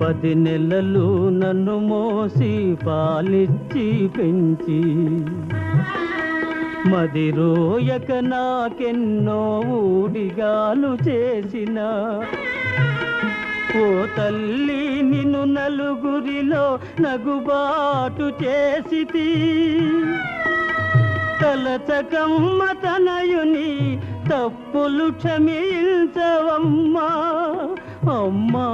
పది నెలలు నన్ను మోసి పాలిచ్చి పెంచి. మది రోయక నాకెన్నో ఊడిగాలు చేసిన. ఓ తల్లి నిన్ను నలుగురిలో నగుబాటు చేసితి. తలచకమ్మ తనయుని తప్పులు క్షమించవమ్మా అమ్మా.